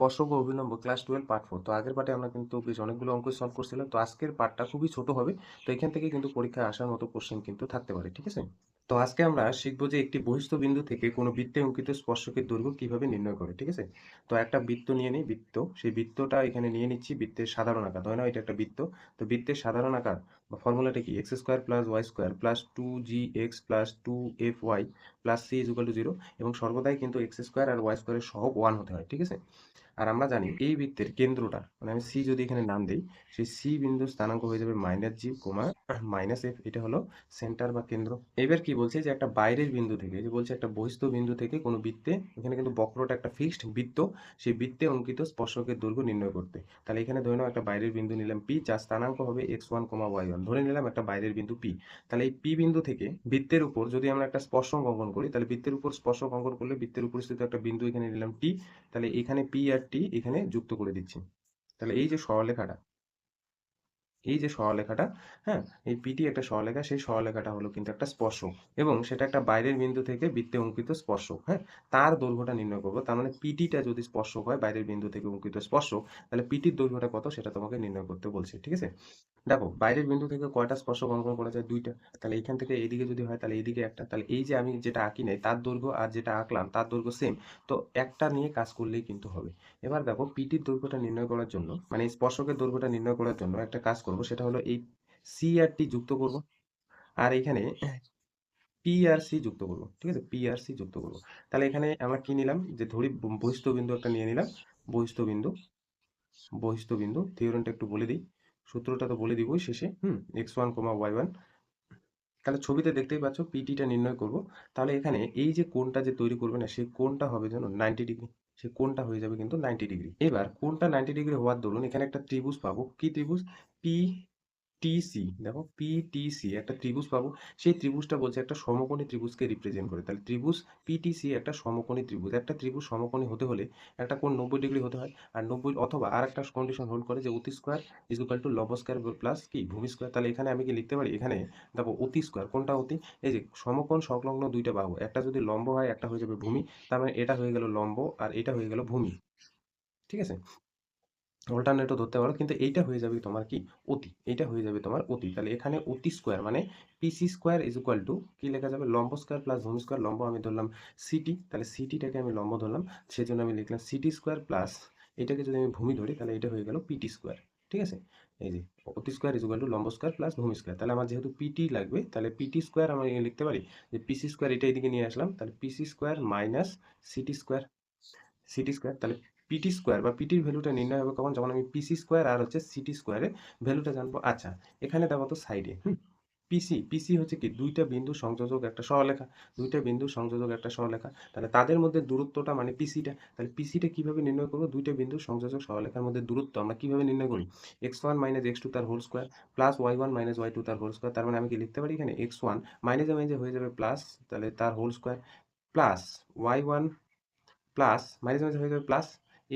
ও অভিলম্ব class twelve part four তো আগের পার্টে আমরা কিন্তু বেশ অনেকগুলো অঙ্ক সলভ করছিলাম। তো আজকের পার্টটা খুবই ছোট হবে। তো এখান থেকে কিন্তু পরীক্ষায় আসার মতো কোশ্চেন কিন্তু থাকতে পারে, ঠিক আছে? তো আজকে আমরা শিখব যে একটি বহিস্থ বিন্দু থেকে কোনো বৃত্তে অঙ্কিত স্পর্শকের দৈর্ঘ্য কীভাবে নির্ণয় করে, ঠিক আছে? তো একটা বৃত্ত নিয়ে নিই, বৃত্ত। সেই বৃত্তটা এখানে নিয়ে নিচ্ছি বৃত্তের সাধারণ আকার। ধরে নাও এটা একটা বৃত্ত। তো বৃত্তের সাধারণ আকার বা ফর্মুলাটা কি? X square plus y square plus two g x plus two f y plus c is to zero এবং সর্বদাই কিন্তু এক্স স্কোয়ার আর ওয়াই স্কোয়ারের সহগ ওয়ান হতে হয়, ঠিক আছে? আর আমরা জানি এই বৃত্তের কেন্দ্রটা মানে আমি সি যদি এখানে নাম দিই, সেই সি বিন্দু স্থানাঙ্ক হয়ে যাবে minus g comma minus f এটা হলো সেন্টার বা কেন্দ্র। এবার কি বলছে যে একটা বাইরের বিন্দু থেকে, যে বলছে একটা বহিস্থ বিন্দু থেকে কোনো বৃত্তে, এখানে কিন্তু বক্রটা একটা ফিক্সড বৃত্ত, সেই বৃত্তে অঙ্কিত স্পর্শকের দৈর্ঘ্য নির্ণয় করতে। তাহলে এখানে ধরে নাও একটা বাইরের বিন্দু নিলাম পি যার স্থানাঙ্ক হবে x one comma y one ধরে নিলাম একটা বাইরের বিন্দু পি তাহলে এই পি বিন্দু থেকে বৃত্তের উপর যদি আমরা একটা স্পর্শক অঙ্কন করি, তাহলে বৃত্তের উপর স্পর্শক অঙ্কন করলে বৃত্তের উপর স্থিত একটা বিন্দু এখানে নিলাম টি তাহলে এখানে পি আর টি এখানে যুক্ত করে দিচ্ছি। তাহলে এই যে সরলরেখাটা এই যে সরলরেখাটা হ্যাঁ এই পিটি একটা সরলরেখা সেই সরলরেখাটা হলো কিন্তু একটা স্পর্শক এবং সেটা একটা বাইরের বিন্দু থেকে বৃত্তে অঙ্কিত স্পর্শক হ্যাঁ তার দৈর্ঘ্যটা নির্ণয় করব, তার মানে পিটিটা যদি স্পর্শক হয়, বাইরের বিন্দু থেকে অঙ্কিত স্পর্শক, তাহলে পিটির দৈর্ঘ্যটা কত সেটা তোমাকে নির্ণয় করতে বলছে, ঠিক আছে? দেখো, বাইরের বিন্দু থেকে কয়টা স্পর্শক অঙ্কন করা যায়? দুইটা। তাহলে এইখান থেকে এইদিকে যদি হয়, তাহলে এইদিকে একটা। তাহলে এই যে আমি যেটা আঁকি নাই, তার দৈর্ঘ্য আর যেটা আঁকলাম, তার দৈর্ঘ্য সেম তো একটা নিয়ে কাজ করলেই কিন্তু হবে। এবার দেখো পিটির দৈর্ঘ্যটা নির্ণয় করার জন্য মানে স্পর্শকের দৈর্ঘ্যটা নির্ণয় করার জন্য একটা কাজ করব, সেটা হলো এই সি আর টি যুক্ত করব। আর এখানে পি আর সি যুক্ত করব, ঠিক আছে? পি আর সি যুক্ত করব। তাহলে এখানে আমরা কি নিলাম? যে ধরি বহিস্থ বিন্দু একটা নিয়ে নিলাম। বহিস্থ বিন্দু বহিস্থ বিন্দু থিওরেমটা একটু বলে দিই। সূত্রটা তো বলে দিবই শেষে, হুম? X one comma y one তাহলে ছবিতে দেখতেই পাচ্ছ পিটিটা নির্ণয় করব। তাহলে এখানে এই যে কোণটা যে তৈরি করবে না, সেই কোণটা হবে যেন নাইনটি ডিগ্রি সেই কোনটা হয়ে যাবে কিন্তু নাইনটি ডিগ্রি এবার কোনটা নাইনটি ডিগ্রি হওয়ার দরুন এখানে একটা ত্রিভুজ পাবো। কি ত্রিভুজ? পি টিসি দেখো পিটিসি একটা ত্রিভুজ পাবো। সেই ত্রিভুজটা বলছে একটা সমকোণী ত্রিভুজকে রিপ্রেজেন্ট করে। তাহলে ত্রিভুজ পিটিসি একটা সমকোণী ত্রিভুজ। একটা ত্রিভুজ সমকোণী হতে হলে একটা কোণ নব্বই ডিগ্রি হতে হয়। আর নব্বই অথবা আর একটা কন্ডিশন হোল্ড করে যে অতি স্কোয়ার ইজ ইকুয়াল টু লব স্কোয়ার প্লাস কি? ভূমি স্কোয়ার তাহলে এখানে আমি কি লিখতে পারি? এখানে দেখো অতি স্কোয়ার কোনটা অতি? এই যে সমকোণ সংলগ্ন দুইটা বাহু। একটা যদি লম্ব হয়, একটা হয়ে যাবে ভূমি। তার মানে এটা হয়ে গেল লম্ব আর এটা হয়ে গেল ভূমি। ঠিক আছে? অল্টারনেটও ধরতে পারো, কিন্তু এইটা হয়ে যাবে তোমার কি অতি, এইটা হয়ে যাবে তোমার অতি। তাহলে এখানে অতি স্কোয়ার মানে PC square is equal to কি লেখা যাবে? লম্ব স্কোয়ার প্লাস ভূমি স্কোয়ার লম্ব আমি ধরলাম সিটি তাহলে সিটিটাকে আমি লম্ব ধরলাম, সেজন্য আমি লিখলাম সিটি স্কোয়ার প্লাস এটাকে যদি আমি ভূমি ধরি, তাহলে এটা হয়ে গেল পিটি স্কোয়ার ঠিক আছে? এই যে, অতি স্কোয়ার ইজ ইকুয়াল টু লম্ব স্কোয়ার প্লাস ভূমি স্কোয়ার তাহলে আমার যেহেতু পিটি লাগবে, তাহলে পিটি স্কোয়ার আমি লিখতে পারি যে পিসি স্কোয়ার এটা এদিকে নিয়ে আসলাম, তাহলে PC square minus CT square CT square তাহলে পিটি স্কোয়ার বা পিটির ভ্যালুটা নির্ণয় হবে কখন? যখন আমি পিসি স্কোয়ার আর হচ্ছে সিটি স্কোয়ারের ভ্যালুটা জানব। আচ্ছা এখানে দেখো তো সাইডে হুম? পিসি পিসি হচ্ছে কি? দুইটা বিন্দু সংযোজক, একটা সরলেখা দুইটা বিন্দু সংযোজক, একটা সরলেখা তাহলে তাদের মধ্যে দূরত্বটা মানে পিসিটা তাহলে পিসিটা কীভাবে নির্ণয় করব? দুইটা বিন্দু সংযোজক সরলেখার মধ্যে দূরত্ব। আমরা কীভাবে নির্ণয় করি x one minus x two তার whole square plus y one minus y two তার হোল স্কোয়ার তার মানে আমি কি লিখতে পারি এখানে? এক্স ওয়ান মাইনাসে মাইনাসে হয়ে যাবে প্লাস তাহলে তার whole square plus y one plus minus minus হয়ে যাবে প্লাস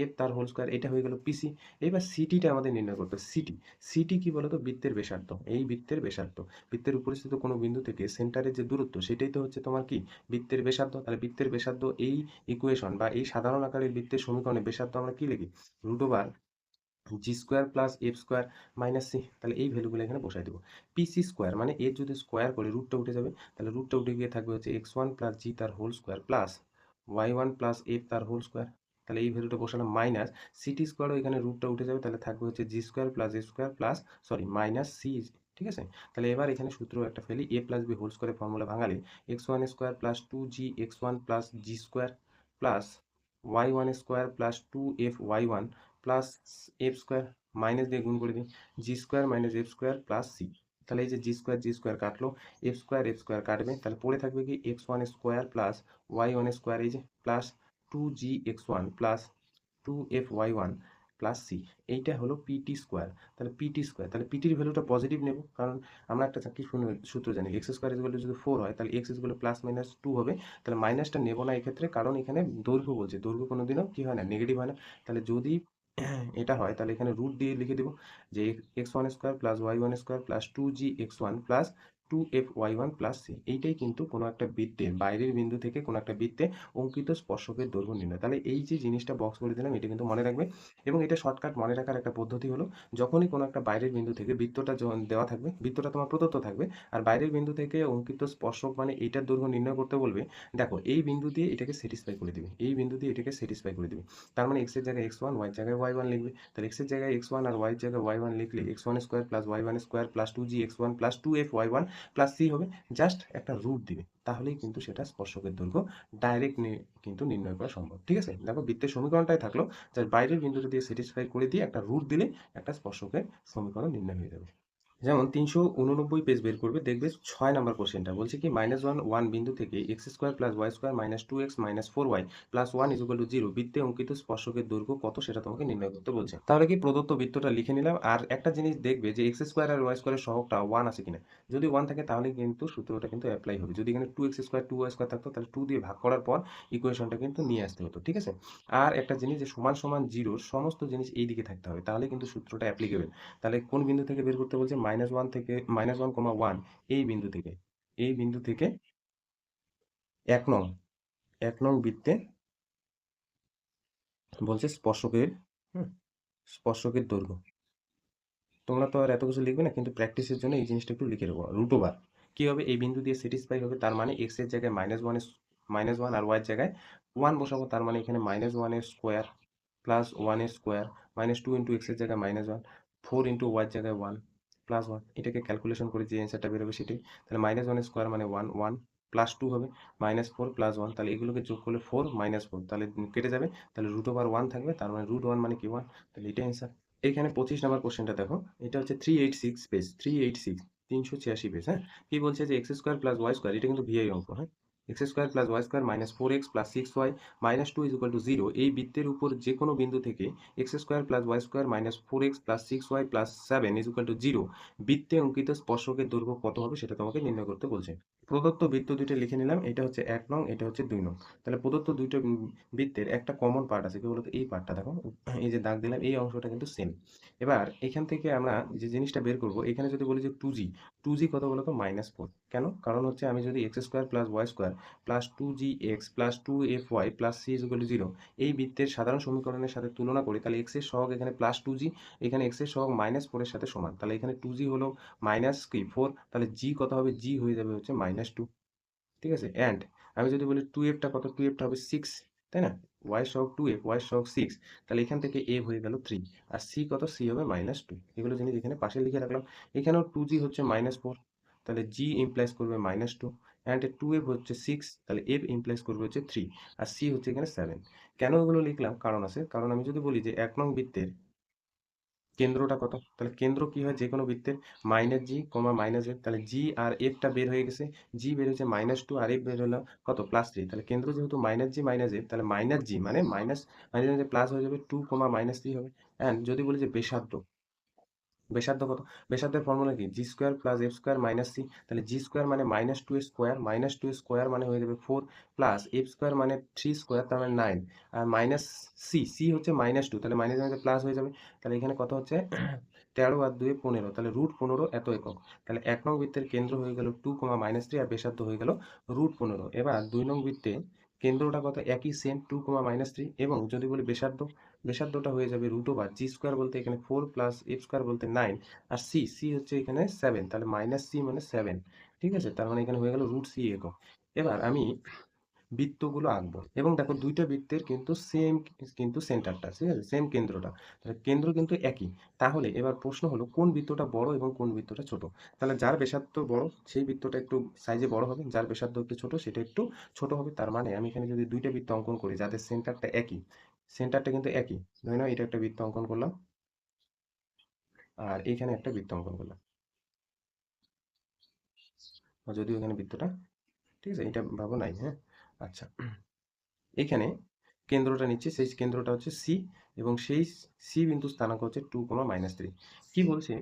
এফ তার হোল স্কোয়ার এটা হয়ে গেল পিসি এবার সিটিটা আমাদের নির্ণয় করতে সিটি সিটি কি বলতো? বৃত্তের ব্যাসার্ধ। এই বৃত্তের ব্যাসার্ধ। বৃত্তের উপরিস্থিত কোনো বিন্দু থেকে সেন্টারের যে দূরত্ব, সেটাই তো হচ্ছে তোমার কি? বৃত্তের ব্যাসার্ধ। তাহলে বৃত্তের ব্যাসার্ধ এই ইকুয়েশন বা এই সাধারণ আকারের বৃত্তের সমীকরণে ব্যাসার্ধ আমরা কি লিখি? Root over g square plus f square minus c তাহলে এই ভ্যালুগুলো এখানে বসাই দেবো। পিসি স্কোয়ার মানে এর যদি স্কোয়ার করে রুটটা উঠে যাবে, তাহলে রুটটা উঠে গিয়ে থাকবে হচ্ছে এক্স ওয়ান প্লাস জি তার whole square plus y one plus f তার হোল স্কোয়ার তাহলে এই ভ্যালুটা বসালাম মাইনাস সিটি স্কোয়ারও এখানে রুটটা উঠে যাবে, তাহলে থাকবে হচ্ছে g square plus a square plus sorry minus c ঠিক আছে? তাহলে এবার এখানে সূত্র একটা ফেলি এ প্লাস বি হোল স্কোয়ারের formula ভাঙালে x one square plus two g x one plus g square plus y one square plus two f y one plus f square minus দিয়ে গুণ করে দিই g square minus f square plus c তাহলে এই যে g square g square কাটলো f square f square কাটবে, তাহলে পড়ে থাকবে কি x one square plus y one square এই যে plus two g x one plus two f y one plus c এইটা হলো পিটি স্কোয়ার তাহলে পিটি স্কোয়ার তাহলে পিটির ভ্যালুটা পজিটিভ নেব, কারণ আমরা একটা চাকরি সূত্র জানি এক্স স্কোয়ার ইজগুলো যদি ফোর হয়, তাহলে এক্স ইজগুলো প্লাস মাইনাস টু হবে, তাহলে মাইনাসটা নেব না এক্ষেত্রে, কারণ এখানে দৈর্ঘ্য বলছে, দৈর্ঘ্য কোনো দিনও কি হয় না নেগেটিভ হয় না। তাহলে যদি এটা হয়, তাহলে এখানে রুট দিয়ে লিখে দেবো যে x one square plus y one square plus two g x one plus two f y one plus c এইটাই কিন্তু কোনো একটা বৃত্তের বাইরের বিন্দু থেকে কোনো একটা বৃত্তে অঙ্কিত স্পর্শকের দৈর্ঘ্য নির্ণয়। তাহলে এই যে জিনিসটা বক্স করে দিলাম, এটা কিন্তু মনে রাখবে। এবং এটা শর্টকাট মনে রাখার একটা পদ্ধতি হলো, যখনই কোনো একটা বাইরের বিন্দু থেকে বৃত্তটা দেওয়া থাকবে, বৃত্তটা তোমার প্রদত্ত থাকবে, আর বাইরের বিন্দু থেকে অঙ্কিত স্পর্শক মানে এইটার দৈর্ঘ্য নির্ণয় করতে বলবে, দেখো এই বিন্দু দিয়ে এটাকে স্যাটিসফাই করে দিবে, এই বিন্দু দিয়ে এটাকে স্যাটিসফাই করে দিবে। তার মানে এক্সের জায়গায় এক্স ওয়ান ওয়াই জায়গায় ওয়াই ওয়ান লিখবে। তাহলে এক্সের জায়গায় এক্স ওয়ান আর ওয়াই জায়গায় ওয়াই ওয়ান লিখলে x one square plus y one square plus two g x one plus two f y one plus c হবে জাস্ট একটা রুট দিবে। তাহলেই কিন্তু সেটা স্পর্শকের দৈর্ঘ্য ডাইরেক্ট কিন্তু নির্ণয় করা সম্ভব, ঠিক আছে? দেখো বৃত্তের সমীকরণটাই থাকল, যার বাইরের বিন্দুটা দিয়ে স্যাটিসফাই করে দিয়ে একটা রুট দিলে একটা স্পর্শকের সমীকরণ নির্ণয় হয়ে যাবে। যেমন তিনশো উননব্বই পেজ বের করবে, দেখবে ছয় নম্বর কোশ্চেনটা বলছে কি মাইনাস ওয়ান ওয়ান বিন্দু থেকে x square plus y square minus two x minus four y plus one is equal to zero বৃত্তে অঙ্কিত স্পর্শকের দৈর্ঘ্য কত সেটা তোমাকে নির্ণয় করতে বলছে। তাহলে কি প্রদত্ত বৃত্তটা লিখে নিলাম, আর একটা জিনিস দেখবে যে এক্স স্কোয়ার আর ওয়াই স্কোয়ারের সহগটা ওয়ান আছে কিনা। যদি ওয়ান থাকে তাহলে কিন্তু সূত্রটা কিন্তু অ্যাপ্লাই হবে। যদি এখানে two x square two y square থাকতো, তাহলে টু দিয়ে ভাগ করার পর ইকুয়েশনটা কিন্তু নিয়ে আসতে হতো, ঠিক আছে? আর একটা জিনিস যে সমান সমান জিরোর সমস্ত জিনিস এই দিকে থাকতে হবে, তাহলে কিন্তু সূত্রটা অ্যাপ্লিকেবল তাহলে কোন বিন্দু থেকে বের করতে বলছে? মাইনাস ওয়ান থেকে মাইনাস ওয়ান কমা ওয়ান এই বিন্দু থেকে, এই বিন্দু থেকে এক নং এক নং বৃত্তে বলছে স্পর্শকের স্পর্শকের দৈর্ঘ্য। তোমরা তো আর এত কিছু লিখবে না, কিন্তু প্র্যাকটিসের জন্য এই জিনিসটা একটু লিখে দেবো রুট ওভার কী হবে? এই বিন্দু দিয়ে স্যাটিসফাই হবে, তার মানে এক্সের জায়গায় মাইনাস ওয়ান মাইনাস ওয়ান আর ওয়াইয়ের জায়গায় ওয়ান বসাবো, তার মানে এখানে মাইনাস ওয়ানের স্কোয়ার প্লাস ওয়ানের স্কোয়ার মাইনাস টু ইন্টু এক্সের জায়গায় মাইনাস ওয়ান ফোর ইন্টু ওয়াইয়ের জায়গায় ওয়ান প্লাস ওয়ান এটাকে ক্যালকুলেশন করে যে অ্যান্সারটা বেরোবে সেটাই। তাহলে মাইনাস ওয়ানের স্কোয়ার মানে ওয়ান ওয়ান প্লাস টু হবে। মাইনাস ফোর প্লাস ওয়ান তাহলে এগুলোকে যোগ করলে ফোর মাইনাস ফোর তাহলে কেটে যাবে। তাহলে রুট ওভার ওয়ান থাকবে, তার মানে রুট ওয়ান মানে কি ওয়ান তাহলে এটাই অ্যান্সার এখানে পঁচিশ নাম্বার কোশ্চেনটা দেখো, এটা হচ্ছে three eight six page three eight six তিনশো ছিয়াশি পেজ হ্যাঁ? কি বলছে যে x square plus y square এটা কিন্তু ভিআই অঙ্ক হ্যাঁ? X square plus y square minus four x plus six y minus two is equal to zero এই বৃত্তের উপর যে কোনো বিন্দু থেকে x square plus y square minus four x plus six y plus seven is equal to zero বৃত্তে অঙ্কিত স্পর্শকের দৈর্ঘ্য কত হবে সেটা তোমাকে নির্ণয় করতে বলছে। প্রদত্ত বৃত্ত দুইটা লিখে নিলাম, এটা হচ্ছে এক নং, এটা হচ্ছে দুই নং। তাহলে প্রদত্ত দুইটা বৃত্তের একটা কমন পার্ট আছে, কি বলতো? এই পার্টটা দেখো, এই যে দাগ দিলাম, এই অংশটা কিন্তু সেম এবার এখান থেকে আমরা যে জিনিসটা বের করব, এখানে যদি বলি যে টু জি টু জি কত বলতো? মাইনাস ফোর কেন? কারণ হচ্ছে আমি যদি x square plus y square plus two g x plus two f y plus c is equal to zero এই বৃত্তের সাধারণ সমীকরণের সাথে তুলনা করি, তাহলে এক্সের সহগ এখানে প্লাস টু জি এখানে এক্সের সহগ মাইনাস ফোরের সাথে সমান। তাহলে এখানে টু জি হলো মাইনাস কি? ফোর তাহলে জি কত হবে? জি হয়ে যাবে হচ্ছে মাইনাস টু ঠিক আছে? অ্যান্ড আমি যদি বলি টু এফটা কত টু এফটা হবে সিক্স তাই না? ওয়াই সহগ টু এফ ওয়াই সহগ সিক্স তাহলে এখান থেকে এ হয়ে গেল থ্রি আর সি কত? সি হবে মাইনাস টু এগুলো জিনিস এখানে পাশে লিখে রাখলাম। এখানেও টু জি হচ্ছে মাইনাস ফোর তাহলে জি ইমপ্লাইজ করবে minus two and two f হচ্ছে সিক্স তাহলে এফ ইমপ্লাইজ করবে হচ্ছে থ্রি আর সি হচ্ছে এখানে সেভেন কেন এগুলো লিখলাম? কারণ আছে। কারণ আমি যদি বলি যে এক নং বৃত্তের কেন্দ্রটা কত? তাহলে কেন্দ্র কি হয়? যে কোনো বৃত্তের minus g comma minus f তাহলে জি আর এফটা বের হয়ে গেছে। জি বের হয়েছে মাইনাস টু আর এফ বের হলো কত? প্লাস থ্রি তাহলে কেন্দ্র যেহেতু মাইনাস জি মাইনাস এফ তাহলে মাইনাস জি মানে মাইনাস মাইনাস প্লাস হয়ে যাবে টু কমা মাইনাস থ্রি হবে। অ্যান্ড যদি বলি যে বেসার্ধ বেসার্ধ কত? বেসার্ধের ফর্মুলা কি? G square plus f square minus c তাহলে জি স্কোয়ার মানে minus two square minus two square মানে হয়ে যাবে ফোর প্লাস এফ স্কোয়ার মানে থ্রি স্কোয়ার তার মানে নাইন আর মাইনাস সি সি হচ্ছে মাইনাস টু তাহলে মাইনাস মাইনাস প্লাস হয়ে যাবে। তাহলে এখানে কত হচ্ছে? তেরো আর দুয়ে পনেরো। তাহলে রুট পনেরো এত একক। তাহলে এক নং বৃত্তের কেন্দ্র হয়ে গেল টু কমা মাইনাস থ্রি আর বেসার্ধ হয়ে গেল রুট পনেরো। এবার দুই নং বৃত্তে কেন্দ্রটা কত? একই same two comma minus three এবং যদি বলি বেসার্ধ বেসার্ধটা হয়ে যাবে রুট ওভার জি স্কোয়ার বলতে এখানে ফোর প্লাস এফ স্কোয়ার বলতে নাইন আর সি সি হচ্ছে এখানে সেভেন তাহলে মাইনাস সি মানে সেভেন ঠিক আছে? তার মানে এখানে হয়ে গেল রুট সি একক। এবার আমি বৃত্তগুলো আঁকবো এবং দেখো দুইটা বৃত্তের কিন্তু সেম কিন্তু সেন্টারটা ঠিক আছে? সেম কেন্দ্রটা। তাহলে কেন্দ্র কিন্তু একই। তাহলে এবার প্রশ্ন হলো, কোন বৃত্তটা বড় এবং কোন বৃত্তটা ছোট? তাহলে যার ব্যাসার্ধ বড়, সেই বৃত্তটা একটু সাইজে বড় হবে, যার ব্যাসার্ধ একটু ছোট, সেটা একটু ছোট হবে। তার মানে আমি এখানে যদি দুইটা বৃত্ত অঙ্কন করি যাদের সেন্টারটা একই সেন্টারটা কিন্তু একই। ধরে নাও, এটা একটা বৃত্ত অঙ্কন করলাম। আর এইখানে একটা বৃত্ত অঙ্কন করলাম। যদিও এখানে বৃত্তটা, ঠিক আছে, এটা ভাবো নাই হ্যাঁ? আচ্ছা। এখানে কেন্দ্রটা নিচ্ছে, সেই কেন্দ্রটা হচ্ছে সি এবং সেই সি বিন্দু স্থানাঙ্ক হচ্ছে টু কমা মাইনাস থ্রি কি বলছে?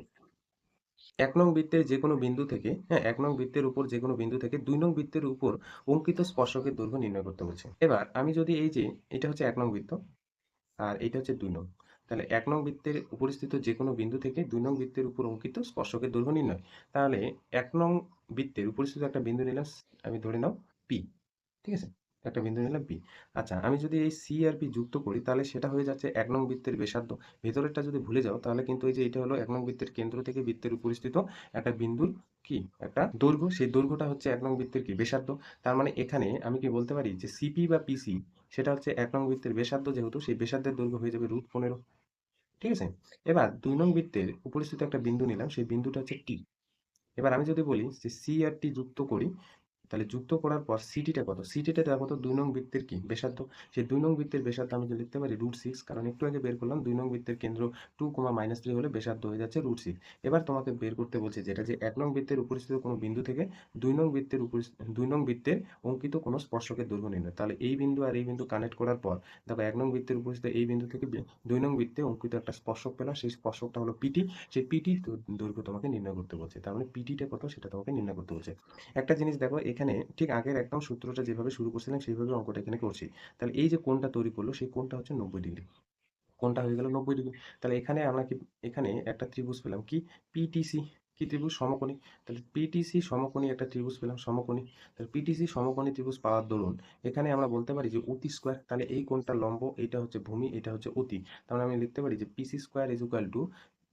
এক নং বৃত্তের যে কোনো বিন্দু থেকে হ্যাঁ এক নং বৃত্তের উপর যে কোনো বিন্দু থেকে দুই নং বৃত্তের উপর অঙ্কিত স্পর্শকের দৈর্ঘ্য নির্ণয় করতে বলছে। এবার আমি যদি এই যে, এটা হচ্ছে এক নং বৃত্ত আর এটা হচ্ছে দুই নং, তাহলে এক নং বৃত্তের উপরিস্থিত যে কোনো বিন্দু থেকে দুই নং বৃত্তের উপর অঙ্কিত স্পর্শকের দৈর্ঘ্য নির্ণয়। তাহলে এক নং বৃত্তের উপরিস্থিত একটা বিন্দু নিলাম, আমি ধরে নাও পি ঠিক আছে? একটা বিন্দু নিলাম পি আচ্ছা আমি যদি এই সি আর পি যুক্ত করি, তাহলে সেটা হয়ে যাচ্ছে এক নং বৃত্তের ব্যাসার্ধ। ভেতরেরটা যদি ভুলে যাও, তাহলে কিন্তু এই যে এটা হলো এক নং বৃত্তের কেন্দ্র থেকে বৃত্তের উপরিস্থিত একটা বিন্দুর কি? একটা দৈর্ঘ্য। সেই দৈর্ঘ্যটা হচ্ছে এক নং বৃত্তের কি? ব্যাসার্ধ। তার মানে এখানে আমি কি বলতে পারি যে সিপি বা পিসি সেটা হচ্ছে এক নং বৃত্তের ব্যাসার্ধ যেহেতু, সেই ব্যাসার্ধের দৈর্ঘ্য হয়ে যাবে রুট পনেরো। ঠিক আছে? এবার দুই নং বৃত্তের উপরিস্থিত একটা বিন্দু নিলাম, সেই বিন্দুটা হচ্ছে টি এবার আমি যদি বলি যে সি আর টি যুক্ত করি তাহলে যুক্ত করার পর সিটিটা কত? সিটিটা দেখো তো দুই নং বৃত্তের কি? ব্যাসার্ধ। সেই দুই নং বৃত্তের ব্যাসার্ধ আমি লিখতে পারি রুট সিক্স কারণ একটু আগে বের করলাম, দুই নং বৃত্তের কেন্দ্র টু কমা মাইনাস থ্রি হলে ব্যাসার্ধ হয়ে যাচ্ছে রুট সিক্স এবার তোমাকে বের করতে বলছে যেটা যে এক নং বৃত্তের উপরিস্থিত কোনো বিন্দু থেকে দুই নং বৃত্তের উপর দুই নং বৃত্তের অঙ্কিত কোনো স্পর্শকের দৈর্ঘ্য নির্ণয়। তাহলে এই বিন্দু আর এই বিন্দু কানেক্ট করার পর, দেখো এক নং বৃত্তের উপরিস্থিত এই বিন্দু থেকে দুই নং বৃত্তে অঙ্কিত একটা স্পর্শক পেলাম, সেই স্পর্শকটা হলো পিটি সেই পিটির দৈর্ঘ্য তোমাকে নির্ণয় করতে বলছে। তার মানে পিটিটা কত? সেটা তোমাকে নির্ণয় করতে বলছে। একটা জিনিস দেখো, এখানে ঠিক আগের একদম সূত্রটা যেভাবে শুরু করছিলাম, সেইভাবে অঙ্কটা এখানে করছি। তাহলে এই যে কোণটা তৈরি করল, সেই কোণটা হচ্ছে নব্বই ডিগ্রি। কোণটা হয়ে গেল নব্বই ডিগ্রি। তাহলে এখানে আমরা কি, এখানে একটা ত্রিভুজ পেলাম কি? পিটিসি কি ত্রিভুজ? সমকোণী। তাহলে পিটিসি সমকোণী একটা ত্রিভুজ পেলাম সমকোণী। তাহলে পিটিসি সমকোণী ত্রিভুজ পাওয়ার দরুন, এখানে আমরা বলতে পারি যে অতি স্কোয়ার তাহলে এই কোণটা লম্ব, এটা হচ্ছে ভূমি, এটা হচ্ছে অতি। তাহলে আমি লিখতে পারি যে PC square is equal to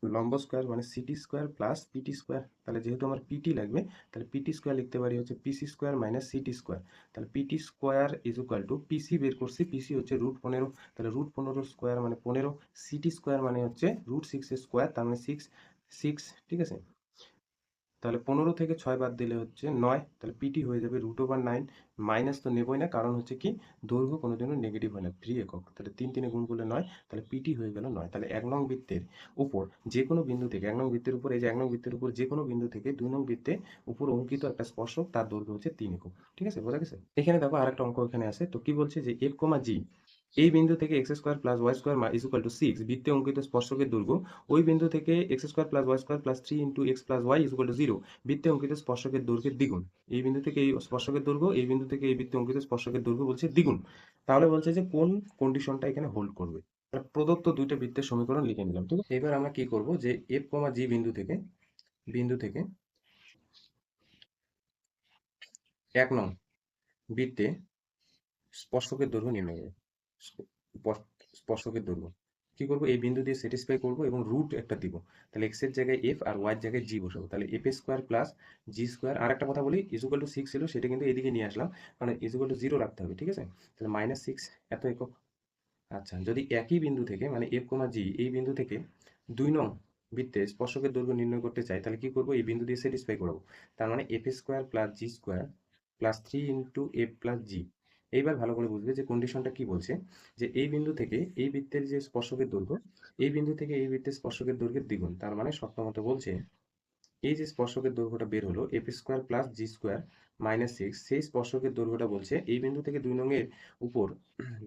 লম্ব স্কোয়ার মানে CT square plus PT square তাহলে যেহেতু আমার পিটি লাগবে, তাহলে পিটি স্কোয়ার লিখতে পারি হচ্ছে PC square minus CT square তাহলে PT square is equal to PC বের করছি পিসি হচ্ছে রুট পনেরো, তাহলে রুট পনেরো স্কোয়ার মানে পনেরো সিটি স্কোয়ার মানে হচ্ছে রুট সিক্সের স্কোয়ার তার মানে সিক্স সিক্স ঠিক আছে? তাহলে পনেরো থেকে ছয় বাদ দিলে হচ্ছে নয়, তাহলে পিটি হয়ে যাবে রুট ওভার নাইন মাইনাস তো নেবই না, কারণ হচ্ছে কি দৈর্ঘ্য কোনোদিনও নেগেটিভ হয় না থ্রি একক, তাহলে তিন তিনে গুণ করলে নয়, তাহলে পিটি হয়ে গেল নয়, তাহলে এক নং বৃত্তের উপর যে কোনো বিন্দু থেকে, এক নং বৃত্তের উপর, এই যে এক নং বৃত্তের উপর যে কোনো বিন্দু থেকে দুই নং বৃত্তে উপর অঙ্কিত একটা স্পর্শক, তার দৈর্ঘ্য হচ্ছে তিন একক, ঠিক আছে, বোঝা গেছে? এখানে দেখো আরেকটা অঙ্ক এখানে আছে, তো কি বলছে যে এফ কমা জি এই বিন্দু থেকে x square plus y square is equal to six বৃত্তে অঙ্কিত স্পর্শকের দৈর্ঘ্য ওই বিন্দু থেকে x square plus y square plus three into x plus y is equal to zero বৃত্তে অঙ্কিত স্পর্শকের দৈর্ঘ্যের দ্বিগুণ। এই বিন্দু থেকে এই স্পর্শকের দৈর্ঘ্য এই বিন্দু থেকে এই বৃত্তে অঙ্কিত স্পর্শকের দৈর্ঘ্য বলছে দ্বিগুণ। তাহলে বলছে যে কোন কন্ডিশনটা এখানে হোল্ড করবে? প্রদত্ত দুইটা বৃত্তের সমীকরণ লিখে নিলাম, ঠিক আছে? এবার আমরা কি করব যে এফ কমা জি বিন্দু থেকে বিন্দু থেকে এক নং বৃত্তে স্পর্শকের দৈর্ঘ্য নির্ণয় করব। স্পর্শকের দৈর্ঘ্য। কি করব? এই বিন্দু দিয়ে স্যাটিসফাই করব এবং রুট একটা দিব। তাহলে এক্সের জায়গায় এফ আর ওয়াই জায়গায় জি বসাবো। তাহলে f square plus g square আর একটা কথা বলি ইজুকাল টু সিক্স ছিল, সেটা কিন্তু এদিকে নিয়ে আসলাম। কারণ ইজুকাল টু জিরো রাখতে হবে, ঠিক আছে? তাহলে মাইনাস সিক্স এত একক। আচ্ছা যদি একই বিন্দু থেকে মানে এফ কমা জি এই বিন্দু থেকে দুই নং বৃত্তে স্পর্শকের দৈর্ঘ্য নির্ণয় করতে চাই, তাহলে কি করব? এই বিন্দু দিয়ে স্যাটিসফাই করব। তার মানে f square plus g square plus three into f plus g এইবার ভালো করে বুঝবে যে কন্ডিশনটা কি বলছে, যে এই বিন্দু থেকে এই বৃত্তের যে স্পর্শকের দৈর্ঘ্য, এই বিন্দু থেকে এই বৃত্তের স্পর্শকের দৈর্ঘ্যের দ্বিগুণ। তার মানে সপ্তমত বলছে, এই যে স্পর্শকের দৈর্ঘ্যটা বের হলো f square plus g square minus six সেই স্পর্শকের দৈর্ঘ্যটা বলছে এই বিন্দু থেকে দুই নঙের উপর,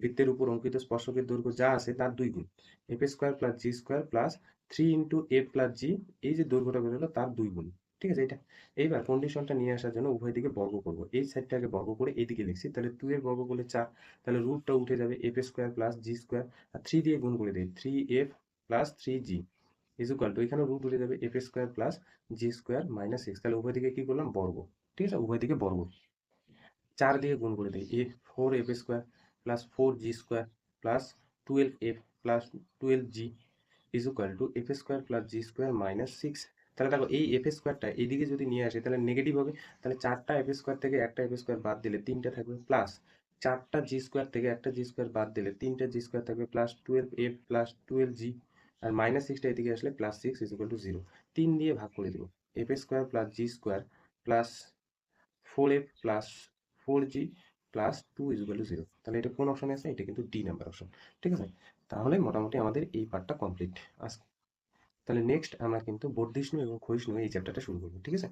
বৃত্তের উপর অঙ্কিত স্পর্শকের দৈর্ঘ্য যা আছে তার দুই গুণ। F square plus g square plus three into f plus g এই যে দৈর্ঘ্যটা বের হলো তার দুই গুণ। ঠিক আছে এটা এইবার কন্ডিশনটা নিয়ে আসার জন্য উভয় দিকে বর্গ করব। এই সাইডটাকে বর্গ করে এইদিকে লিখছি, তাহলে টু এর বর্গ করলে চার, তাহলে রুটটা উঠে যাবে f square plus g square আর থ্রি দিয়ে গুণ করে দিই three f plus three g is equal to এখানে রুট উঠে যাবে f square plus g square minus six তাহলে উভয় দিকে কি করলাম? বর্গ। ঠিক আছে? উভয় দিকে বর্গ। চার দিয়ে গুণ করে দিই এ four f square plus four g square plus twelve f plus twelve g is equal to f square plus g square minus six তাহলে দেখো এই এফ স্কোয়ারটা এইদিকে যদি নিয়ে আসে, তাহলে নেগেটিভ হবে। তাহলে চারটা এফ স্কোয়ার থেকে একটা এফ স্কোয়ার বাদ দিলে তিনটা থাকবে প্লাস চারটা জি স্কোয়ার থেকে একটা জি স্কোয়ার বাদ দিলে তিনটা জি স্কোয়ার থাকবে plus twelve f plus twelve g আর মাইনাস সিক্সটা এদিকে আসলে plus six is equal to zero তিন দিয়ে ভাগ করে দেবো। F square plus g square plus four f plus four g plus two is equal to zero তাহলে এটা কোন অপশনে আছে? এটা কিন্তু ডি নাম্বার অপশন ঠিক আছে? তাহলে মোটামুটি আমাদের এই পার্টটা কমপ্লিট আজ তাহলে নেক্সট আমরা কিন্তু বর্ধিষ্ণু এবং ক্ষয়িষ্ণু এই চ্যাপ্টারটা শুরু করব ঠিক আছে?